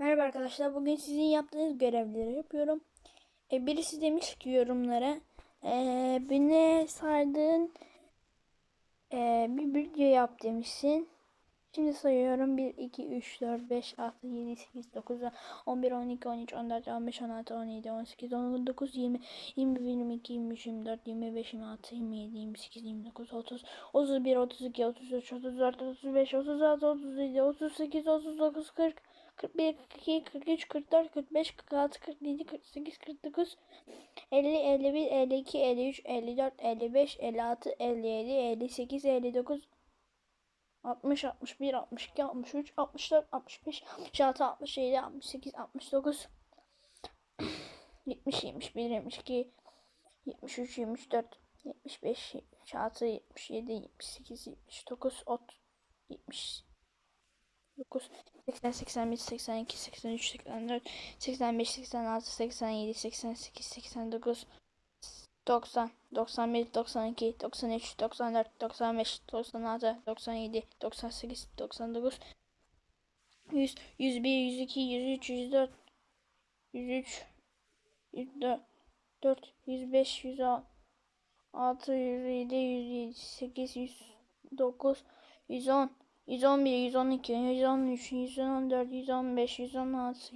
Merhaba arkadaşlar. Bugün sizin yaptığınız görevleri yapıyorum. E, birisi demiş ki yorumlara e, beni saydığın e, bir video yap demişsin. Şimdi sayıyorum. 1, 2, 3, 4, 5, 6, 7, 8, 9, 10, 11, 12, 13, 14, 15, 16, 17, 18, 19, 20, 21, 22, 23, 24, 25, 26, 27, 28, 29, 30, 31, 32, 33, 34, 35, 36, 37, 38, 39, 40, 41, 42, 43, 44, 45, 46, 47, 48, 49, 50, 51, 52, 53, 54, 55, 56, 57, 58, 59, 60, 61, 62, 63, 64, 65, 66, 67, 68, 69, 70, 71, 72, 73, 74, 75, 76, 77, 78, 79, 30, 70, 9, 80, 81, 82, 83, 84, 85, 86, 87, 88, 89, 90, 91, 92, 93, 94, 95, 96, 97, 98, 99, 100, 101, 102, 103, 104, 103, 104, 4, 105, 106, 107, 108, 109, 110, 111, 112, 113, 114, 115, 116,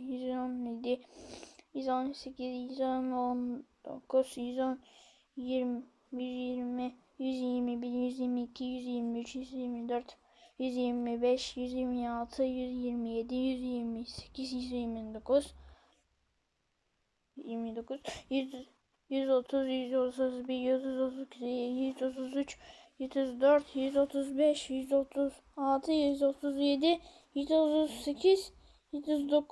117, 118, 119, 110, 20, 120, 121, 122, 123, 124, 125, 126, 127, 128, 129, 29, 100, 130, 131, 132, 133, 134, 135, 136, 137, 138, 139, 139,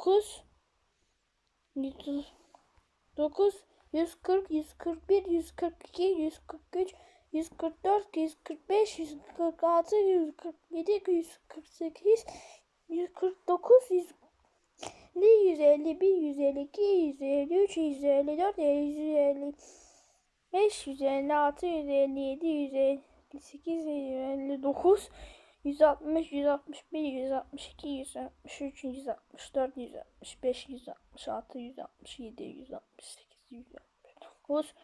140, 141, 142, 143, 144, 145, 146, 147, 148, 149, 150, 151, 152, 153, 154, 155, 156, 157, 158, 159, 160, 161, 162, 163, 164, 165, 166, 167, 168, 169, 170, 171, 72, 173, 174, 175,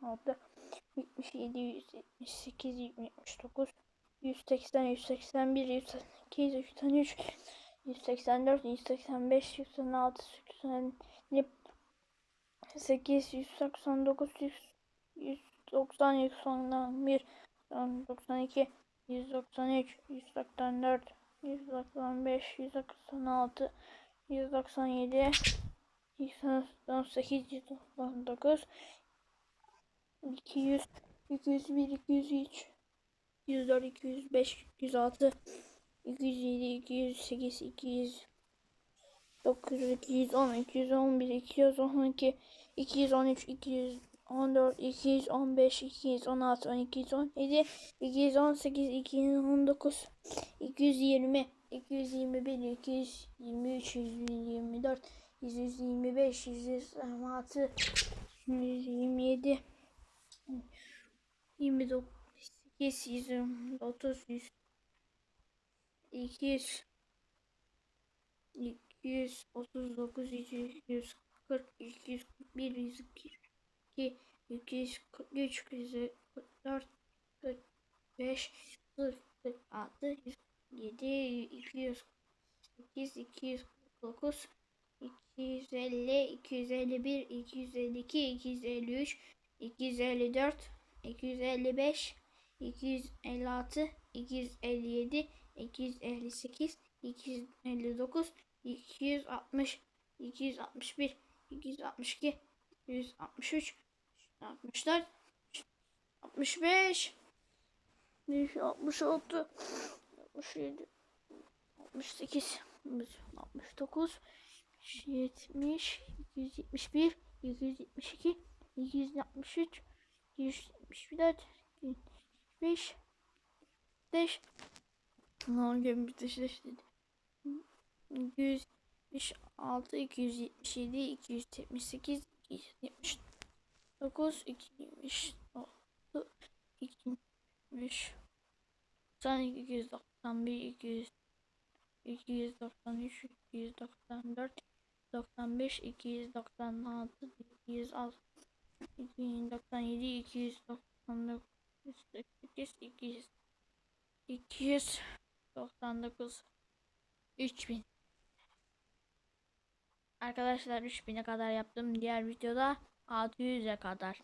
166, 77, 178, 179, 180, 181, 182, 183, 184, 185, 186, 187, 8, 189, 190, 191, 192, 193, 194, 195, 196, 197, 198, 199, 200, 201, 203, 104, 205, 206, 207, 208, 200, 900, 210, 211, 212, 213, 214, 215, 216, 12, 217, 218, 219, 220, 221, 223, 124, 125, 126, 127, 29, 130, 200, 239, 240, 241, 142, 243, 244, 45, 46, 107, 208, 209, 250, 251, 252, 253, 254, 255, 256, 257, 258, 259, 260, 261, 262, 163, 64, 65, 66, 67, 68, 69, 70, 271, 272, 263, 274, 275, 5, Hangi bir dışlaştı? 276, 277, 278, 279, 276, 293 92 291 200 293 294 95 296 206 297 299 208 200 299 3000 Arkadaşlar 3000'e kadar yaptım. Diğer videoda 600'e kadar.